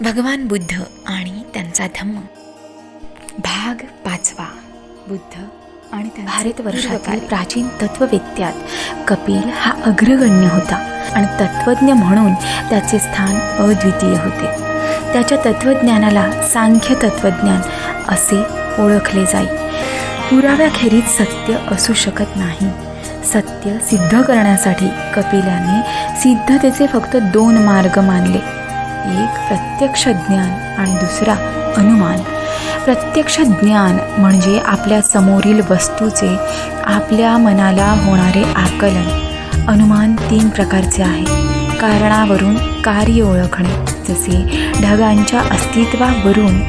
भगवान बुद्ध आणि त्यांचा धम्म. भाग पाचवा. बुद्ध आणि भारतवर्षातील प्राचीन तत्ववेत्यात कपिल हा अग्रगण्य होता आणि तत्वज्ञ म्हणून त्याचे स्थान अद्वितीय होते. त्याच्या तत्वज्ञानाला सांख्य तत्वज्ञान असे ओळखले जाई. पुराव्याखेरीज सत्य असू शकत नाही. सत्य सिद्ध करण्यासाठी कपिलाने सिद्धतेचे फक्त दोन मार्ग मानले. एक प्रत्यक्ष ज्ञान आणि दुसरा अनुमान. प्रत्यक्ष ज्ञान म्हणजे आपल्या समोरील वस्तूचे आपल्या मनाला होणारे आकलन. अनुमान तीन प्रकारचे आहे. कारणावरून कार्य ओळखणे जसे ढगांच्या अस्तित्वावरून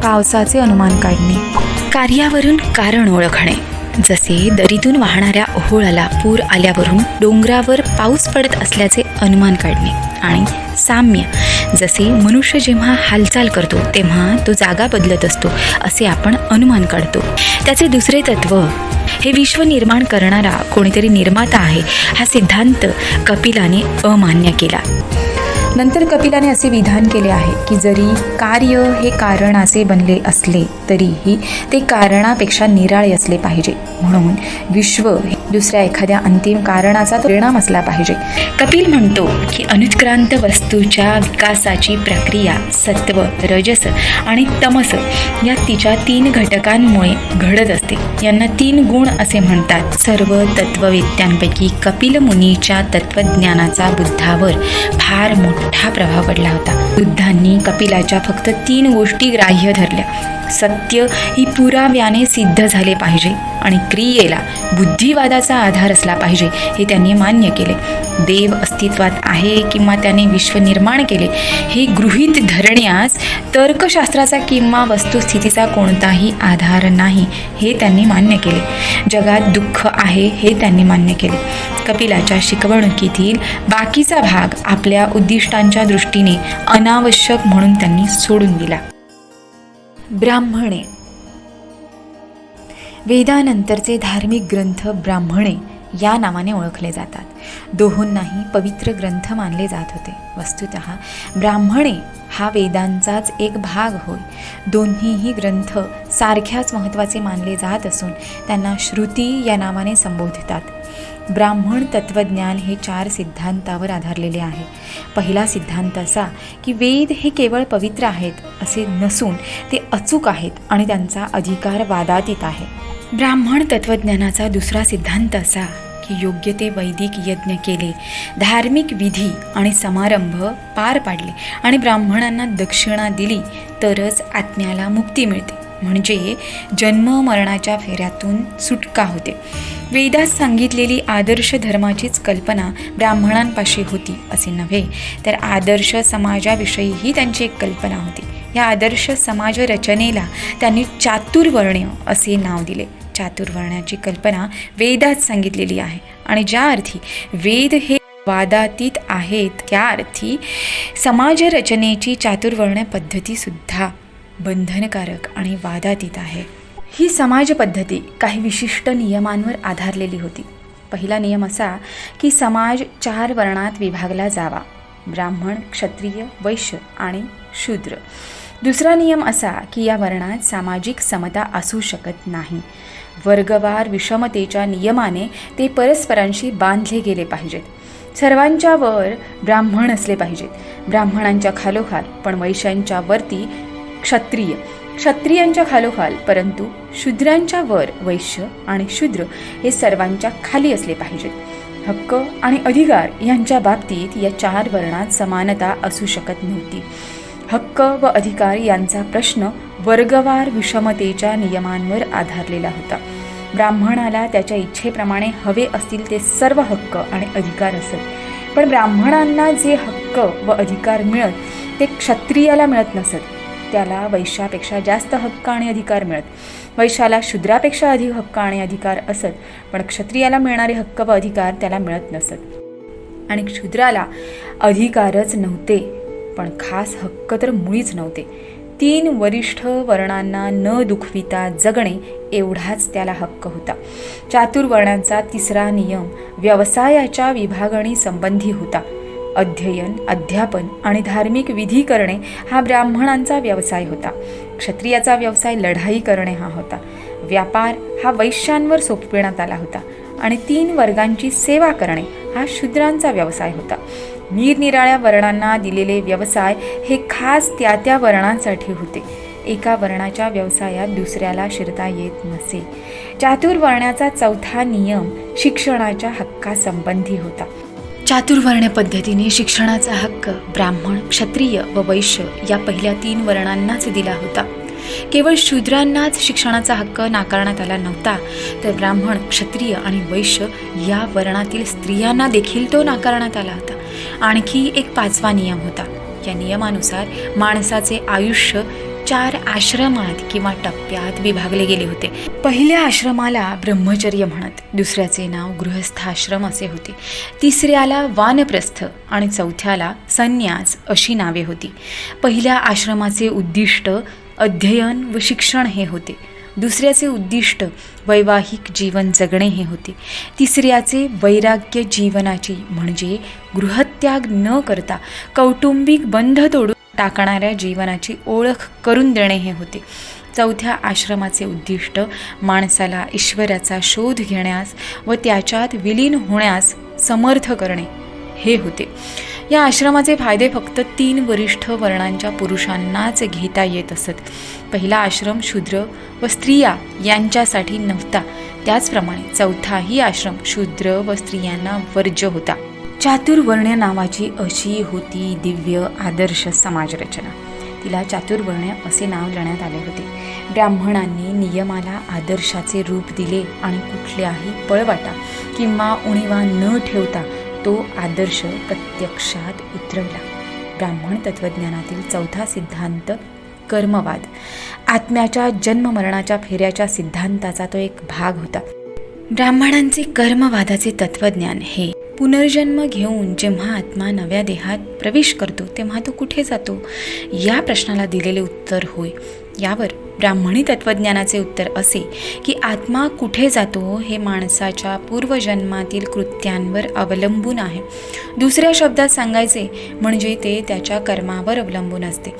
पावसाचे अनुमान काढणे. कार्यावरून कारण ओळखणे. जसे दरीतून वाहणाऱ्या ओहोळाला पूर आल्यावरून डोंगरावर पाऊस पडत असल्याचे अनुमान काढणे आणि साम्य जसे मनुष्य जेव्हा हालचाल करतो तेव्हा तो जागा बदलत असतो असे आपण अनुमान काढतो. त्याचे दुसरे तत्व हे विश्व निर्माण करणारा कोणीतरी निर्माता आहे हा सिद्धांत कपिलाने अमान्य केला. नंतर कपिलाने असे विधान केले आहे की जरी कार्य हे कारणाचे बनले असले तरीही ते कारणापेक्षा निराळे असले पाहिजे. म्हणून विश्व दुसऱ्या एखाद्या अंतिम कारणाचा परिणाम असला पाहिजे. कपिल म्हणतो की अनुत्क्रांत वस्तूच्या विकासाची प्रक्रिया सत्व रजस आणि तमस या तिच्या तीन घटकांमुळे घडत असते. यांना तीन गुण असे म्हणतात. सर्व तत्ववेत्यांपैकी कपिल मुनीच्या तत्वज्ञानाचा बुद्धावर फार मोठा प्रभाव पडला होता. बुद्धांनी कपिलाच्या फक्त तीन गोष्टी ग्राह्य धरल्या. सत्य ही पुराव्याने सिद्ध झाले पाहिजे. आणि क्रियेला बुद्धिवादाचा आधार असला पाहिजे हे त्यांनी मान्य केले. देव अस्तित्वात आहे किंवा त्याने विश्व निर्माण केले हे गृहीत धरण्यास तर्कशास्त्राचा किंवा वस्तुस्थितीचा कोणताही आधार नाही हे त्यांनी मान्य केले. जगात दुःख आहे हे त्यांनी मान्य केले. कपिलाच्या शिकवणुकीतील बाकीचा भाग आपल्या उद्दिष्टांच्या दृष्टीने अनावश्यक म्हणून त्यांनी सोडून दिला. ब्राह्मणे वेदानंतरचे धार्मिक ग्रंथ ब्राह्मणे या नावाने ओळखले जातात. दोहोंनाही पवित्र ग्रंथ मानले जात होते. वस्तुत ब्राह्मणे हा वेदांचाच एक भाग होय. दोन्हीही ग्रंथ सारख्याच महत्त्वाचे मानले जात असून त्यांना श्रुती या नावाने संबोधतात. ब्राह्मण तत्त्वज्ञान हे चार सिद्धांतावर आधारलेले आहे. पहिला सिद्धांत असा की वेद हे केवळ पवित्र आहेत असे नसून ते अचूक आहेत आणि त्यांचा अधिकार वादातीत आहे. ब्राह्मण तत्त्वज्ञानाचा दुसरा सिद्धांत असा की योग्य ते वैदिक यज्ञ केले धार्मिक विधी आणि समारंभ पार पाडले आणि ब्राह्मणांना दक्षिणा दिली तरच आत्म्याला मुक्ती मिळते. म्हणजे जन्म मरणाच्या फेऱ्यातून सुटका होते. वेदात सांगितलेली आदर्श धर्माचीच कल्पना ब्राह्मणांपाशी होती असे नव्हे तर आदर्श समाजाविषयीही त्यांची एक कल्पना होती. या आदर्श समाज रचनेला त्यांनी चातुर्वर्ण्य असे नाव दिले. चातुर्वर्णाची कल्पना वेदात सांगितलेली आहे. आणि ज्या अर्थी वेद हे वादातीत आहेत त्या अर्थी समाज रचनेची चातुर्वर्ण पद्धतीसुद्धा बंधनकारक आणि वादातीत आहे. ही समाज पद्धती काही विशिष्ट नियमांवर आधारलेली होती. पहिला नियम असा की समाज चार वर्णात विभागला जावा ब्राह्मण क्षत्रिय वैश्य आणि शूद्र. दुसरा नियम असा की या वर्णात सामाजिक समता असू शकत नाही. वर्गवार विषमतेच्या नियमाने ते परस्परांशी बांधले गेले पाहिजेत. सर्वांच्या वर ब्राह्मण असले पाहिजेत. ब्राह्मणांच्या खालोखाल पण वैश्यांच्या वरती क्षत्रिय. क्षत्रियांच्या खालोखाल परंतु शूद्रांच्या वर वैश्य आणि शूद्र हे सर्वांच्या खाली असले पाहिजेत. हक्क आणि अधिकार यांच्या बाबतीत या चार वर्णात समानता असू शकत नव्हती. हक्क व अधिकार यांचा प्रश्न वर्गवार विषमतेच्या नियमांवर आधारलेला होता. ब्राह्मणाला त्याच्या इच्छेप्रमाणे हवे असतील ते सर्व हक्क आणि अधिकार असत पण ब्राह्मणांना जे हक्क व अधिकार मिळत ते क्षत्रियाला मिळत नसत. त्याला वैशापेक्षा जास्त हक्क आणि अधिकार मिळत. वैशाला शूद्रापेक्षा अधिक हक्क आणि अधिकार असत पण क्षत्रियाला मिळणारे हक्क व अधिकार त्याला मिळत नसत. आणि क्षुद्राला अधिकारच नव्हते पण खास हक्क तर मुळीच नव्हते. तीन वरिष्ठ वर्णांना न दुखविता जगणे एवढाच त्याला हक्क होता. चातुर्वर्णांचा तिसरा नियम व्यवसायाच्या विभागणी संबंधी होता. अध्ययन अध्यापन आणि धार्मिक विधी करणे हा ब्राह्मणांचा व्यवसाय होता. क्षत्रियाचा व्यवसाय लढाई करणे हा होता. व्यापार हा वैश्यांवर सोपविण्यात आला होता आणि तीन वर्गांची सेवा करणे हा शूद्रांचा व्यवसाय होता. निरनिराळ्या वर्णांना दिलेले व्यवसाय हे खास त्या त्या वर्णांसाठी होते. एका वर्णाच्या व्यवसायात दुसऱ्याला शिरता येत नसे. चातुर्वर्णाचा चौथा नियम शिक्षणाच्या हक्कासंबंधी होता. चातुर्वर्ण पद्धतीने शिक्षणाचा हक्क ब्राह्मण क्षत्रिय व वैश्य या पहिल्या तीन वर्णांनाच दिला होता. केवळ शूद्रांनाच शिक्षणाचा हक्क नाकारण्यात आला नव्हता तर ब्राह्मण क्षत्रिय आणि वैश्य या वर्णातील स्त्रियांना देखील तो नाकारण्यात आला होता. आणखी एक पाचवा नियम होता. या नियमानुसार माणसाचे आयुष्य चार आश्रमात किंवा टप्प्यात विभागले गेले होते. पहिल्या आश्रमाला ब्रह्मचर्य म्हणत दुसऱ्याचे नाव गृहस्थाश्रम असे होते. तिसऱ्याला वानप्रस्थ आणि चौथ्याला संन्यास अशी नावे होती. पहिल्या आश्रमाचे उद्दिष्ट अध्ययन व शिक्षण हे होते. दुसऱ्याचे उद्दिष्ट वैवाहिक जीवन जगणे हे होते. तिसऱ्याचे वैराग्य जीवनाची म्हणजे गृहत्याग न करता कौटुंबिक बंध तोडून टाकणाऱ्या जीवनाची ओळख करून देणे हे होते. चौथ्या आश्रमाचे उद्दिष्ट माणसाला ईश्वराचा शोध घेण्यास व त्याच्यात विलीन होण्यास समर्थ करणे हे होते. या आश्रमाचे फायदे फक्त तीन वरिष्ठ वर्णांच्या पुरुषांनाच घेता येत असत. पहिला आश्रम शूद्र व स्त्रिया यांच्यासाठी नव्हता. त्याचप्रमाणे चौथाही आश्रम शूद्र व स्त्रियांना वर्ज्य होता. चातुर्वर्ण्य नावाची अशी होती दिव्य आदर्श समाजरचना. तिला चातुर्वर्ण्य असे नाव देण्यात आले होते. ब्राह्मणांनी नियमाला आदर्शाचे रूप दिले आणि कुठल्याही पळवाटा किंवा उणीवा न ठेवता तो आदर्श प्रत्यक्षात उतरवला ब्राह्मण तत्त्वज्ञानातील चौथा सिद्धांत कर्मवाद. आत्म्याच्या जन्ममरणाच्या फेऱ्याच्या सिद्धांताचा तो एक भाग होता. ब्राह्मणांचे कर्मवादाचे तत्वज्ञान हे पुनर्जन्म घेऊन जेव्हा आत्मा नव्या देहात प्रवेश करतो तेव्हा तो कुठे जातो? या प्रश्नाला दिलेले उत्तर होय. यावर ब्राह्मणी तत्वज्ञानाचे उत्तर असे की आत्मा कुठे जातो हे माणसाच्या पूर्वजन्मातील कृत्यांवर अवलंबून आहे. दुसऱ्या शब्दात सांगायचे म्हणजे ते त्याच्या कर्मावर अवलंबून असते.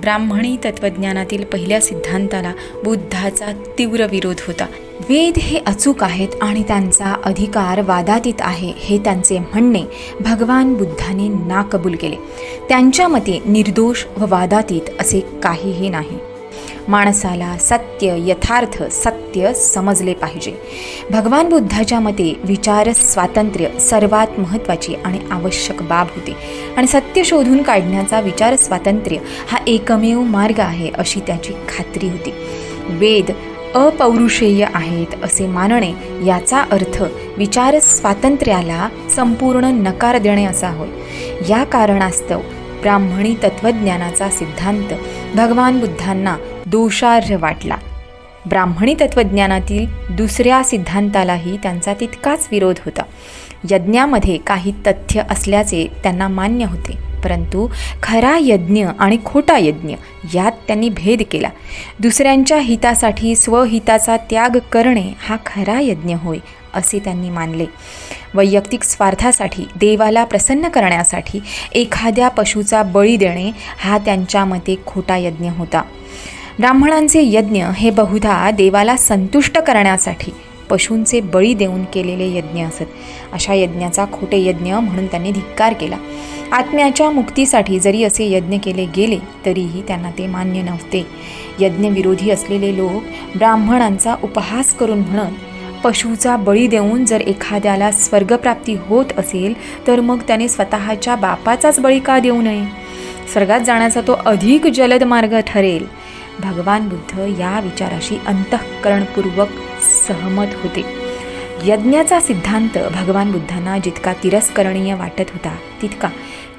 ब्राह्मणी तत्वज्ञानातील पहिल्या सिद्धांताला बुद्धाचा तीव्र विरोध होता. वेद हे अचूक आहेत आणि त्यांचा अधिकार वादातीत आहे हे त्यांचे म्हणणे भगवान बुद्धाने नाकबूल केले. त्यांच्या मते निर्दोष व वादातीत असे काहीही नाही. माणसाला सत्य यथार्थ सत्य समजले पाहिजे. भगवान बुद्धाच्या मते विचार स्वातंत्र्य सर्वात महत्त्वाची आणि आवश्यक बाब होती. आणि सत्य शोधून काढण्याचा विचार स्वातंत्र्य हा एकमेव मार्ग आहे अशी त्याची खात्री होती. वेद अपौरुषेय आहेत असे मानणे याचा अर्थ विचार स्वातंत्र्याला संपूर्ण नकार देणे असा होय. या कारणास्तव ब्राह्मणी तत्त्वज्ञानाचा सिद्धांत भगवान बुद्धांना दोषार्ह वाटला. ब्राह्मणी तत्त्वज्ञानातील दुसऱ्या सिद्धांतालाही त्यांचा तितकाच विरोध होता. यज्ञामध्ये काही तथ्य असल्याचे त्यांना मान्य होते परंतु खरा यज्ञ आणि खोटा यज्ञ यात त्यांनी भेद केला. दुसऱ्यांच्या हितासाठी स्वहिताचा त्याग करणे हा खरा यज्ञ होय असे त्यांनी मानले. वैयक्तिक स्वार्थासाठी देवाला प्रसन्न करण्यासाठी एखाद्या पशुचा बळी देणे हा त्यांच्या मते खोटा यज्ञ होता. ब्राह्मणांचे यज्ञ हे बहुधा देवाला संतुष्ट करण्यासाठी पशूंचे बळी देऊन केलेले यज्ञ असत. अशा यज्ञाचा खोटे यज्ञ म्हणून त्यांनी धिक्कार केला. आत्म्याच्या मुक्तीसाठी जरी असे यज्ञ केले गेले तरीही त्यांना ते मान्य नव्हते. यज्ञविरोधी असलेले लोक ब्राह्मणांचा उपहास करून म्हणत पशुचा बळी देऊन जर एखाद्याला स्वर्गप्राप्ती होत असेल तर मग त्याने स्वतःच्या बापाचाच बळी का देऊ नये स्वर्गात जाण्याचा तो अधिक जलद मार्ग ठरेल. भगवान बुद्ध या विचाराशी अंतःकरणपूर्वक सहमत होते. यज्ञाचा सिद्धांत भगवान बुद्धांना जितका तिरस्करणीय वाटत होता तितका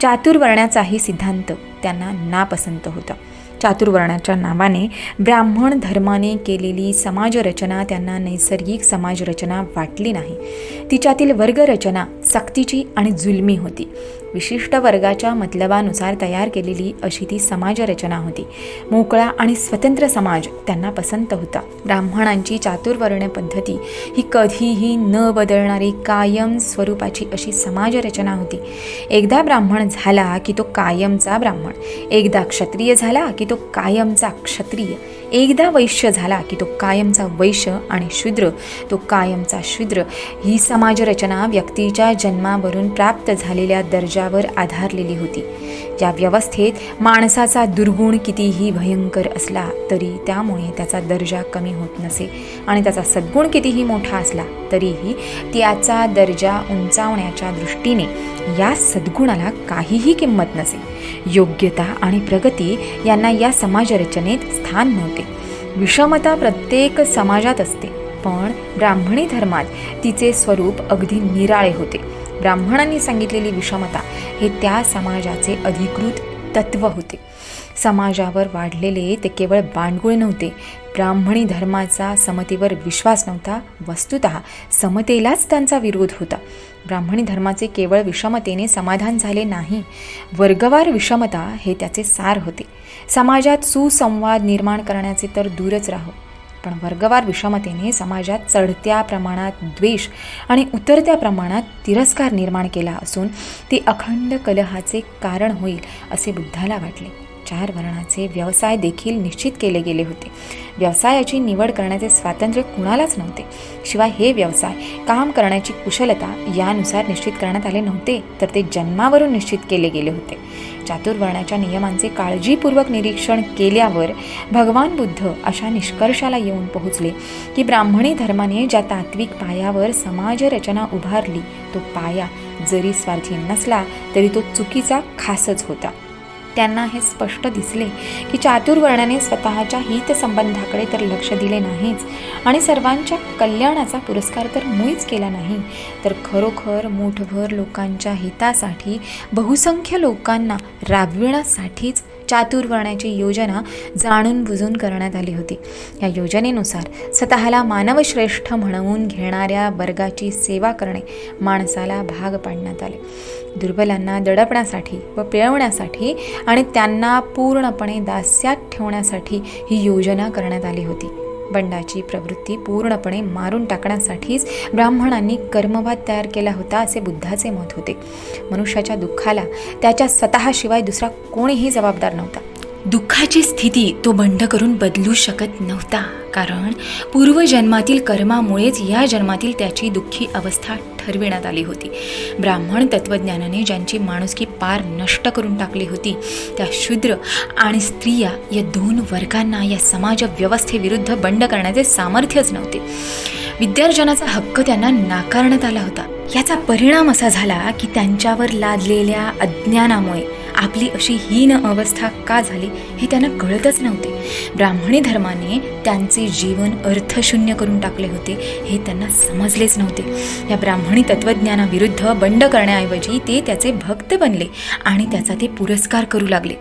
चातुर्वर्णाचाही सिद्धांत त्यांना नापसंत होता. चातुर्वर्णाच्या नावाने ब्राह्मण धर्माने केलेली समाजरचना त्यांना नैसर्गिक समाजरचना वाटली नाही. तिच्यातील वर्गरचना सक्तीची आणि जुलमी होती. विशिष्ट वर्गाच्या मतलबानुसार तयार केलेली अशी ती समाजरचना होती. मोकळा आणि स्वतंत्र समाज त्यांना पसंत होता. ब्राह्मणांची चातुर्वर्ण पद्धती ही कधीही न बदलणारी कायम स्वरूपाची अशी समाजरचना होती. एकदा ब्राह्मण झाला की तो कायमचा ब्राह्मण. एकदा क्षत्रिय झाला की तो कायमचा क्षत्रिय. एकदा वैश्य झाला की तो कायमचा वैश्य आणि शूद्र तो कायमचा शूद्र ही समाजरचना व्यक्तीच्या जन्मावरून प्राप्त झालेल्या दर्जावर आधारलेली होती. या व्यवस्थेत माणसाचा दुर्गुण कितीही भयंकर असला तरी त्यामुळे त्याचा दर्जा कमी होत नसे आणि त्याचा सद्गुण कितीही मोठा असला तरीही त्याचा दर्जा उंचावण्याच्या दृष्टीने या सद्गुणाला काहीही किंमत नसे. योग्यता आणि प्रगती यांना या समाजरचनेत स्थान नव्हते. विषमता प्रत्येक समाजात असते पण ब्राह्मणी धर्मात तिचे स्वरूप अगदी निराळे होते. ब्राह्मणांनी सांगितलेली विषमता हे त्या समाजाचे अधिकृत तत्व होते. समाजावर वाढलेले ते केवळ बांडगुळ नव्हते ब्राह्मणी धर्माचा समतेवर विश्वास नव्हता वस्तुत समतेलाच त्यांचा विरोध होता. ब्राह्मणी धर्माचे केवळ विषमतेने समाधान झाले नाही वर्गवार विषमता हे त्याचे सार होते. समाजात सुसंवाद निर्माण करण्याचे तर दूरच राहो. पण वर्गवार विषमतेने समाजात चढत्या प्रमाणात द्वेष आणि उतरत्या प्रमाणात तिरस्कार निर्माण केला असून ते अखंड कलहाचे कारण होईल असे बुद्धाला वाटले. चार वर्णाचे व्यवसाय देखील निश्चित केले गेले होते. व्यवसायाची निवड करण्याचे स्वातंत्र्य कुणालाच नव्हते. शिवाय हे व्यवसाय काम करण्याची कुशलता यानुसार निश्चित करण्यात आले नव्हते तर ते जन्मावरून निश्चित केले गेले होते. चातुर्वर्णाच्या नियमांचे काळजीपूर्वक निरीक्षण केल्यावर भगवान बुद्ध अशा निष्कर्षाला येऊन पोहोचले की ब्राह्मणी धर्माने ज्या तात्विक पायावर समाज रचना उभारली तो पाया जरी स्वार्थी नसला तरी तो चुकीचा खासच होता. त्यांना हे स्पष्ट दिसले की चातुर्वर्णाने स्वतःच्या हितसंबंधाकडे तर लक्ष दिले नाहीच आणि सर्वांच्या कल्याणाचा पुरस्कार तर मुळीच केला नाही. तर खरोखर मूठभर लोकांच्या हितासाठी बहुसंख्य लोकांना राबविण्यासाठीच चातुर्वर्णाची योजना जाणून बुजून करण्यात आली होती. या योजनेनुसार स्वतःला मानवश्रेष्ठ म्हणवून घेणाऱ्या वर्गाची सेवा करणे माणसाला भाग पाडण्यात आले. दुर्बलांना दडपण्यासाठी व पिळवण्यासाठी आणि त्यांना पूर्णपणे दास्यात ठेवण्यासाठी ही योजना करण्यात आली होती. बंडाची प्रवृत्ती पूर्णपणे मारून टाकण्यासाठीच ब्राह्मणांनी कर्मवाद तयार केला होता असे बुद्धाचे मत होते. मनुष्याच्या दुःखाला त्याच्या स्वतःशिवाय दुसरा कोणीही जबाबदार नव्हता. दुःखाची स्थिती तो बंड करून बदलू शकत नव्हता. कारण पूर्वजन्मातील कर्मामुळेच या जन्मातील त्याची दुःखी अवस्था ठरविण्यात आली होती. ब्राह्मण तत्त्वज्ञानाने ज्यांची माणुसकी पार नष्ट करून टाकली होती त्या शूद्र आणि स्त्रिया या दोन वर्गांना या समाज व्यवस्थेविरुद्ध बंड करण्याचे सामर्थ्यच नव्हते. विद्यार्जनाचा हक्क त्यांना नाकारण्यात आला होता. याचा परिणाम असा झाला की त्यांच्यावर लादलेल्या अज्ञानामुळे आपली अशी हीन अवस्था का झाली हे त्यांना कळतच नव्हते. ब्राह्मणी धर्माने त्यांचे जीवन अर्थशून्य करून टाकले होते हे त्यांना समजलेच नव्हते. या ब्राह्मणी तत्त्वज्ञानाविरुद्ध बंड करण्याऐवजी ते त्याचे भक्त बनले आणि त्याचा ते पुरस्कार करू लागले.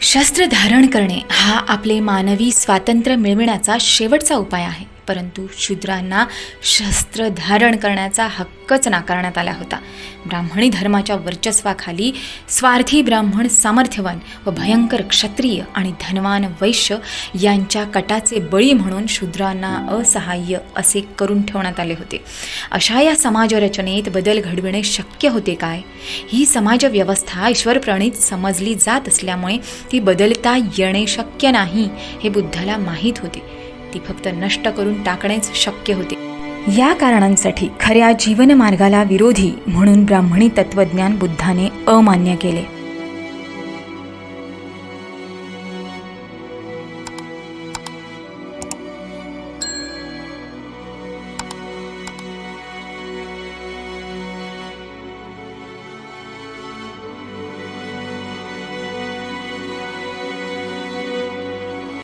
शस्त्र धारण करणे हा आपले मानवी स्वातंत्र्य मिळविण्याचा शेवटचा उपाय आहे. परंतु शूद्रांना शस्त्र धारण करण्याचा हक्कच नाकारण्यात आला होता. ब्राह्मणी धर्माच्या वर्चस्वाखाली स्वार्थी ब्राह्मण सामर्थ्यवान व भयंकर क्षत्रिय आणि धनवान वैश्य यांच्या कटाचे बळी म्हणून शूद्रांना असहाय्य असे करून ठेवण्यात आले होते. अशा या समाजरचनेत बदल घडविणे शक्य होते काय? ही समाजव्यवस्था ईश्वरप्रणीत समजली जात असल्यामुळे ती बदलता येणे शक्य नाही हे बुद्धाला माहीत होते. ती फक्त नष्ट करून टाकणेच शक्य होते. या कारणांसाठी खऱ्या जीवनमार्गाला विरोधी म्हणून ब्राह्मणी तत्त्वज्ञान बुद्धाने अमान्य केले.